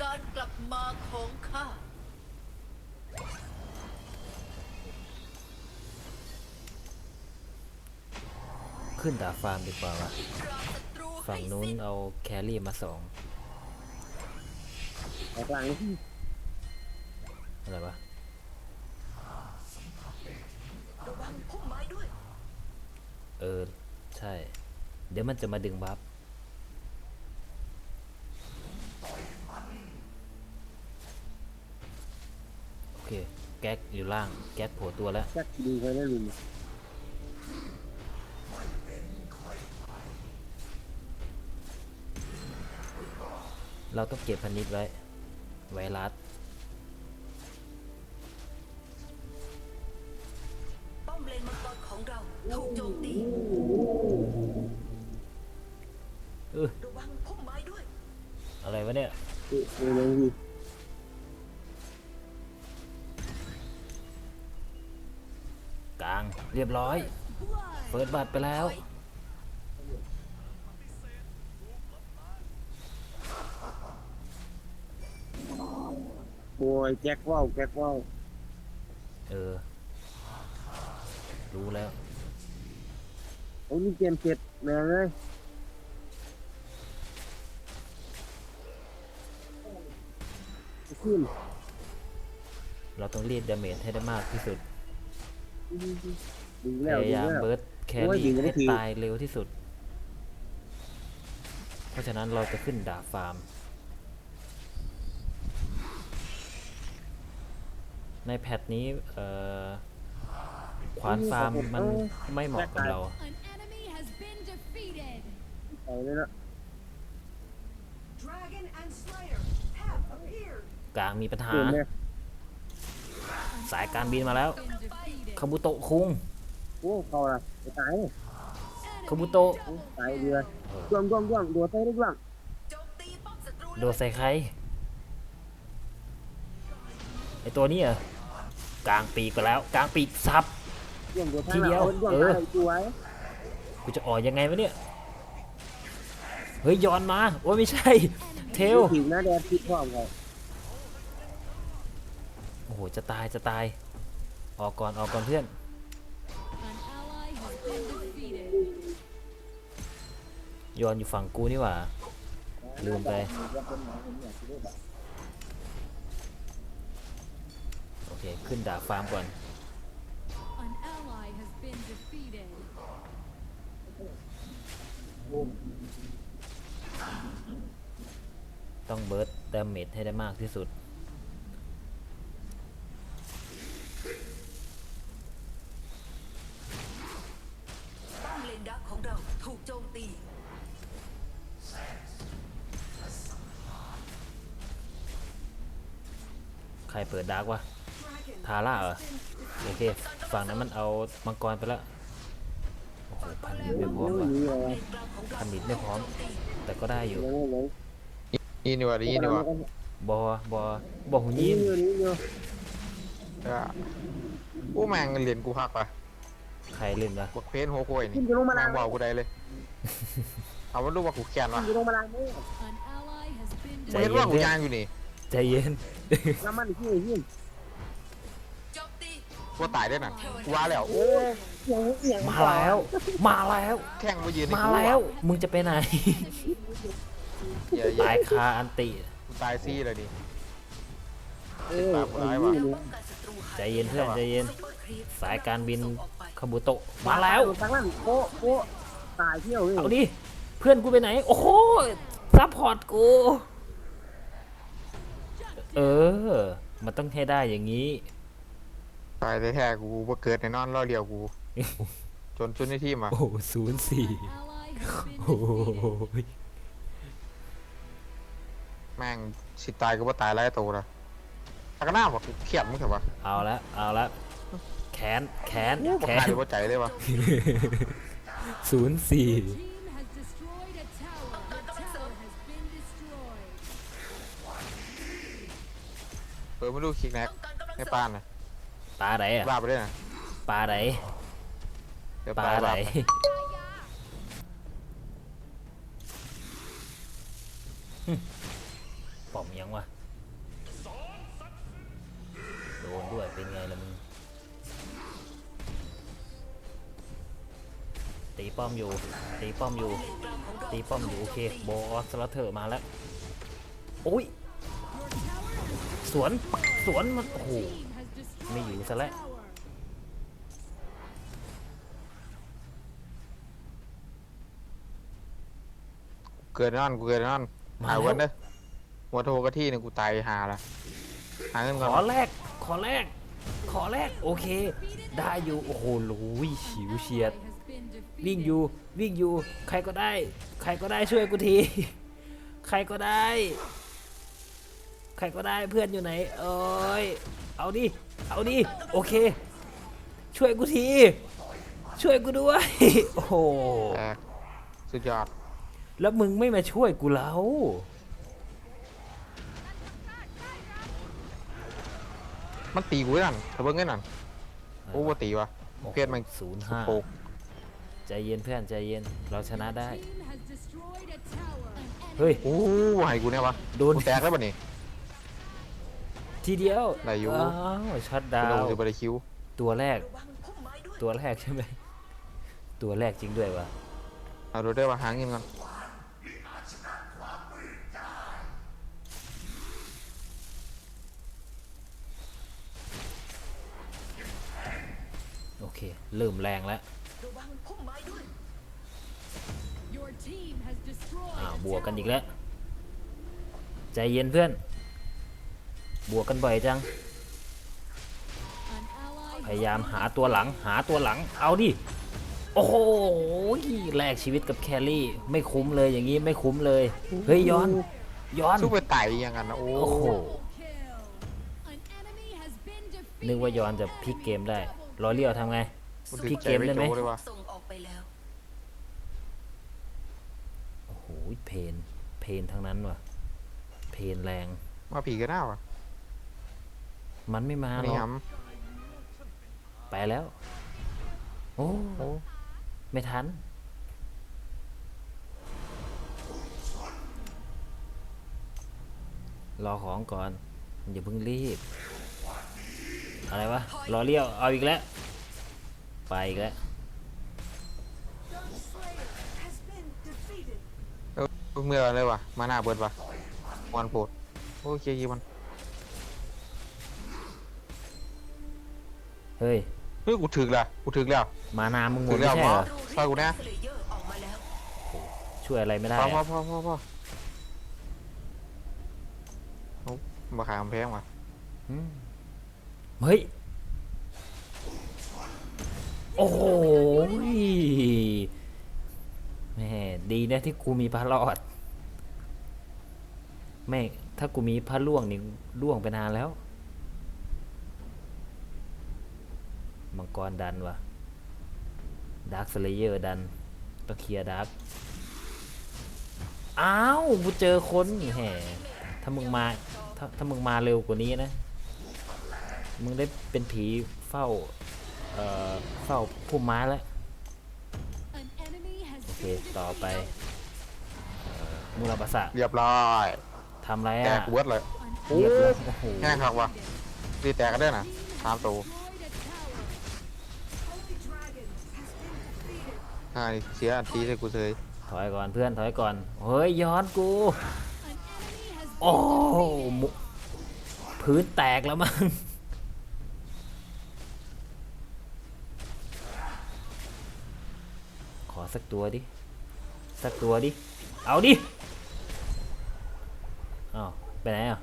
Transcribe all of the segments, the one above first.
การกลับมาของข้า ขึ้นดาบฟาร์มดีกว่าวะปราบศัตรูฝั่งให้นู้นสิ้เอาแครี่มาสองออกหลังที่อะไรวะระวังพุ่มไม้ด้วย เออ ใช่ เดี๋ยวมันจะมาดึงบัฟโอเค แก๊ก อยู่ล่างแก๊กโผล่ตัวแล้วแจ็คดีไปแล้วลุงเราต้องเก็บพันนิดไว้ ไวรัสป้อมเลนมังกรของเราถูกโจมตีเออระวังพุ่มไม้ด้วย อะไรวะเนี่ย เออเออเลย กลางเรียบร้อย เปิดบัตรไปแล้ว โอ้ยแจ็คว่าวแจ็คว่าวเออ รู้แล้ว โอ้ยนี่เกมเสร็จแม่งเลยขึ้น เราต้องรีดดาเมจให้ได้มากที่สุด ดึงพแล้วดึยางยามแล้ว เบิร์ดแคโอ้ยรี่ยิงไม่ให้ที ตายเร็วที่สุด เพราะฉะนั้นเราจะขึ้นดาบฟาร์ม ในแพทนี้เอ่อขวานฟาร์มมันไม่เหมาะกับเรา An enemy has been defeated. ไปเลยนะ Dragon and Slayer have appeared กลางมีปัญหาเกินเลย สายการบินมาแล้ว Been defeated. คาบุโตะคุงโอ้เขาละจะตายเลยคาบุโตะตายเรือจ้วงจ้วงจ้วงโดดใส่ได้จ้วงโจมตีป้อมศัตรูโดนใส่ใครไอตัวนี้เหรอกลางปีกไปแล้ว กลางปีกซับจ้วงโดดทีเดียวจ้วงเออตายสวยกูจะอ่อยยังไงวะเนี่ยเฮ้ยย้อนมาโอ้ยไม่ใช่ เทลผิวหน้าแดงพิษพร้อมเขา โอ้โห จะตาย จะตาย ออกก่อน ออกก่อนเพื่อนย้อนอยู่ฝั่งกูนี่หว่า ลืมไป โอเค ขึ้นดาบฟาร์มก่อน ต้องเบิร์ดดาเมจให้ได้มากที่สุด ดดาร์กวะทาร่าเหรอโอเคฝั่งนั้นมันเอามังกรไปแล้วโอ้โหพันนิดไม่พร้อมไม่ว่ะมีอะไรเลนกลางของเราพันนิดไม่พร้อม แต่ก็ได้อยู่ยังไม่เลยนี่นี่ว่าดีนี่ว่าบอบอบอหูนี่ยินอยู่นี่อยู่อะอู้แมงเรียนกูคักปะใครเล่นวะบักเพนโฮโคยขึ้นี่นจะลงมาแมล้างงเบากูได้เลยเอาว่ารู้ว่ากูแค้นขึ้วะนจะลงมาล้างนี่ An ally has been ใจมึงเห็นเย็ว่านกูเพื่อนยางอยู่นี่ ใจเย็น น้ำมันที่ที่โจมตีกูตายได้น่ะกูว่าแล้วโอ้ยเสียงเสียงมาแล้ว มาแล้วแข่งมายืนในมากูแล้วอะมึงจะไปไหน อย่าอย่าตายคาอันติ กูตายซี่เลยดิ เออไอ้นี่แล้วนี่ป้องกันศัตรูหายใจเย็นเพื่อนใจเย็นซุปเปอร์ครีปสายการบินส่งออกไปคาบุโตะ มาแล้วทางนั้นโป๊ะโป๊ะตายเที่ยวเลยเอาดิ เพื่อนกูไปไหน โอ้โหซัพพอร์ตกู เออ มันต้องให้ได้อย่างนี้ ตายแท้ๆกูว่าเกิดในนอนล่อเดียวกู จนจุดในที่มาโอ้ศูนย์สี่ ally has been โอ้ defeated. ยแม่งสิตายก็ว่าตายไล่โตละทักหน้าบอกเขียดมึงเถอะวะเอาละ เอาละ แขน แขนบอกแขตายนหรือว่าใจเลยวะศูนย์สี่ ปิดมาดูคลิกแน็กต้องการกำลังในเสริมป้านนะปลาไหนอะบ้าไปด้วยนะปลาไหนเดี๋ยวปปลาลาไหนบ้าปออมยังวะโดนด้วยเป็นไงล่ะมึงตีป้อมอยู่ตีป้อมอยู่ตีป้อมอยู่โอเคโบอสลาเธอร์มาแล้วโอ้ย สวน สวนมันโอ้โห Team has destroyed ไม่อยู่ซะแล้ว tower. เกิดแน่นอนกูเกิดแน่นอนมาหาแล้ววันเด้อหัวโทกะที่หนึ่งกูตายหาละหาเงินขก่อนอแรก ขอแรก ขอแรก โอเค ได้อยู่ โอ้โหลุยฉิวเฉียด Has been defeated. วิ่งอยู่ วิ่งอยู่ ใครก็ได้ ใครก็ได้ช่วยกูที ใครก็ได้ใครก็ได้เพื่อนอยู่ไหน เอ้ย เอาดิ เอาดิ โอเค ช่วยกูที ช่วยกูด้วย โอ้โห แตกสุดยอด แล้วมึงไม่มาช่วยกูแล้ว มันตีกูนั่นถ้าเบิ่งไงนั่นโอ้บ่ตีวะเพียนมันศูนย์สุดห้าโปกใจเย็นเพื่อนใจเย็น เราชนะได้ Team has destroyed a tower. เฮ้ย โอ้ให้กูเนี่ยวะ โดน กูแตกแล้วบัดนี้ ทีเดียวได้อยู่ อ้าวช็อตดากูโดนวสิบ่ได้คิวตัวแรกระวังพุ่มไม้ด้วยตัวแรกใช่ไหม ตัวแรกจริงด้วยวะเอาดูได้ว่าหาเงินก่อนโอเค เริ่มแรงแล้วระวังพุ่มไม้ด้วย Your team has destroyed อ้าว a บวกกัน tower. อีกแล้ว ใจเย็นเพื่อน บวกกันบ่อยจัง An ally พยายามหาตัวหลังหาตัวหลัง เอาดิ โอ้โหแลกชีวิตกับแครี่ไม่คุ้มเลยอย่างนี้ไม่คุ้มเลย เฮ้ยย้อน ย้อนสู้ไปไต่อยังกันนะโอ้โอ้โห kill. An enemy has been defeated. นึกว่าย้อนจะพลิกเกมได้รอเลี้ยวทำไงกูพลิติดกใจเกมไม่ได้โจไหมเลยว่ะส่งออกไปแล้วโอ้โหเพนเพนทั้งนั้นว่ะเพนแรงมาผีกันหน้าวะ มันไม่มาหรนี่อกหไปแล้ว โอ้ำโอ้ไม่ทัน รอของก่อน อย่าเพิ่งรีบ อะไรวะ รอเลี้ยว เอาอีกแล้ว ไปอีกแล้วเมื่ออะไรวะมาหน้าเบิดวะวันโปรดโอ้เคียร์มัน เฮ้ยเฮ้ยกูถึกแล้วกูถึกแล้ว มานามึงหมถึดกไม่แล้วใช่หมอเหรอซอยกูนะสเลเยอร์ออกมาแล้วช่วยอะไรไม่ได้พอพออะพอพอพอโอ้มาขายกำแพงว่ะอืมเฮ้ย โอ้โหแม่ดีนะที่กูมีพระรอดไม่ถ้ากูมีพระล่วงนี่ล่วงไปนานแล้ว มังกรดันวะดาร์คสเลเยอร์ดัน ต้องเคลียร์ดาร์ค อ้าวกูเจอคนแห่ถ้ามึงมาถ้าถ้ามึงมาเร็วกว่านี้นะ มึงได้เป็นผีเฝ้า เอ่อ เฝ้าพุ่มไม้แล้ว An enemy has โอเค been ต่อไป defeated. เอ่อมูราบาสะเรียบร้อยทำอะไรแตอะกเบิดเลย An โอ้เรียบร้อยโอ้โหแห้งครับว่ะรีแตกกันได้น่ะตามตู destroyed a tower. อ่เสียอันตีใส่กูเฉยถอยก่อนเพื่อนถอยก่อนเฮ้ยย้อนกู โอ้มุพื้นแตกแล้วมั้งขอสักตัวดิ สักตัวดิ เอาดิอ้าวไปไหนอะ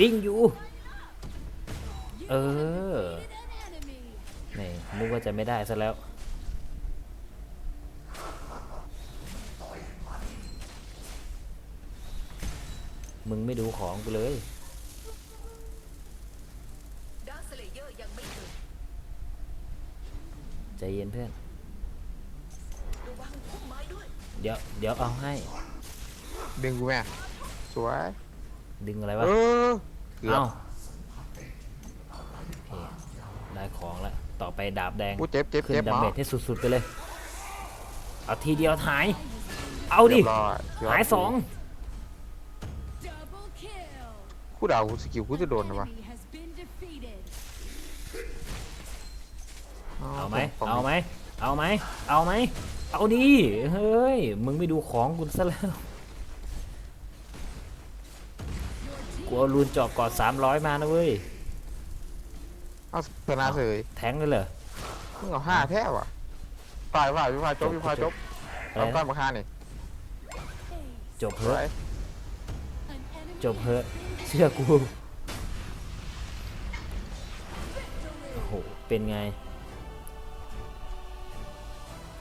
วิ่งอยู่ เออ นี่นึกว่าจะไม่ได้ซะแล้วมึงไม่ดูของกูเลยดาร์คสเลเยอร์ยังไม่เกิดใจเย็นเพื่อนระวังพุ่มไม้ด้วยเดี๋ยว เดี๋ยวเอาให้ ดึงกูแม่สวย ดึงอะไรเอวะอเกือบเอ้าโอเคได้ของแล้ว ต่อไปดาบแดงกูเจ็บเจ็บขึ้นเจ็บหดามอเมจให้สุดๆไปเลย เอาทีเดียวหาย เอาดิ รียบร้อยหายสอง Double kill. กูเดาสกิลกูจะโดนนะวะ Enemy has been defeated. เอาไหมของเอาไหมเอาไหมเอาไหมเอาดิเฮ้ยมึงไม่ดูของกูซะแล้วกูเอารูนเจอกกอด300มานะเว้ย เอาชนะเสยแทงเลยเหรอมึงเอาห้าแท้ว่ะตายว่ะวิภาจบวิภาจบอะไรเอาก้อนนะมาฆ่านี่จบสเถวอะย An enemy จบเถอะเชื่อกูโอ้โหเป็นไง